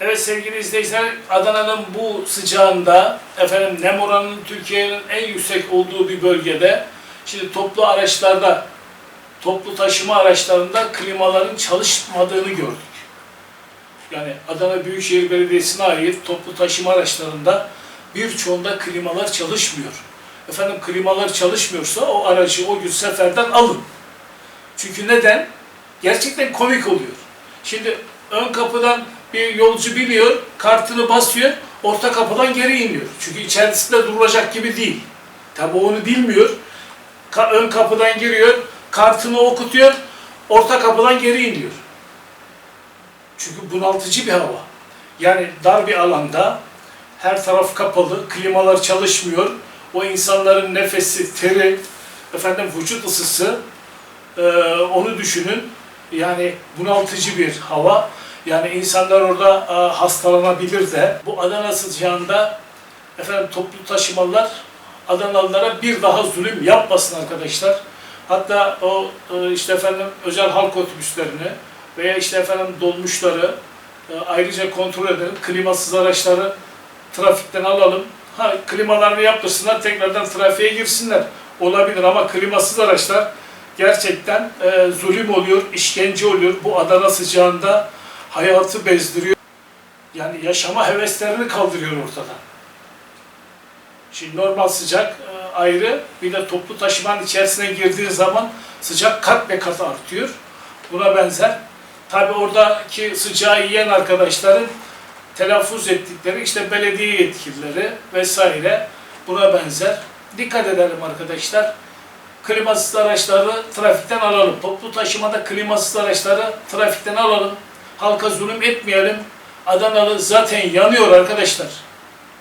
Evet sevgili izleyiciler, Adana'nın bu sıcağında, efendim nem oranının Türkiye'nin en yüksek olduğu bir bölgede, şimdi toplu araçlarda, toplu taşıma araçlarında klimaların çalışmadığını gördük. Yani Adana Büyükşehir Belediyesi'ne ait toplu taşıma araçlarında birçoğunda klimalar çalışmıyor. Efendim klimalar çalışmıyorsa o aracı o gün seferden alın. Çünkü neden? Gerçekten komik oluyor. Şimdi ön kapıdan bir yolcu biniyor, kartını basıyor, orta kapıdan geri iniyor. Çünkü içerisinde durulacak gibi değil. Tabi onu bilmiyor. Ka- ön kapıdan giriyor, kartını okutuyor, orta kapıdan geri iniyor. Çünkü bunaltıcı bir hava. Yani dar bir alanda her taraf kapalı, klimalar çalışmıyor. O insanların nefesi, teri, efendim vücut ısısı ee, onu düşünün. Yani bunaltıcı bir hava. Yani insanlar orada e, hastalanabilir de. Bu Adana sıcağında efendim toplu taşımalar Adanalılara bir daha zulüm yapmasın arkadaşlar. Hatta o e, işte efendim özel halk otobüslerini veya işte efendim dolmuşları e, ayrıca kontrol edelim. Klimasız araçları trafikten alalım. Ha klimalarını yaptırsınlar tekrardan trafiğe girsinler. Olabilir ama klimasız araçlar gerçekten e, zulüm oluyor, işkence oluyor. Bu Adana sıcağında hayatı bezdiriyor. Yani yaşama heveslerini kaldırıyor ortadan. Şimdi normal sıcak e, ayrı, bir de toplu taşımanın içerisine girdiğin zaman sıcak kat be kat artıyor. Buna benzer. Tabi oradaki sıcağı yiyen arkadaşların telaffuz ettikleri işte belediye yetkilileri vesaire buna benzer. Dikkat edelim arkadaşlar. Klimasız araçları trafikten alalım. Toplu taşımada klimasız araçları trafikten alalım. Halka zulüm etmeyelim. Adanalı zaten yanıyor arkadaşlar.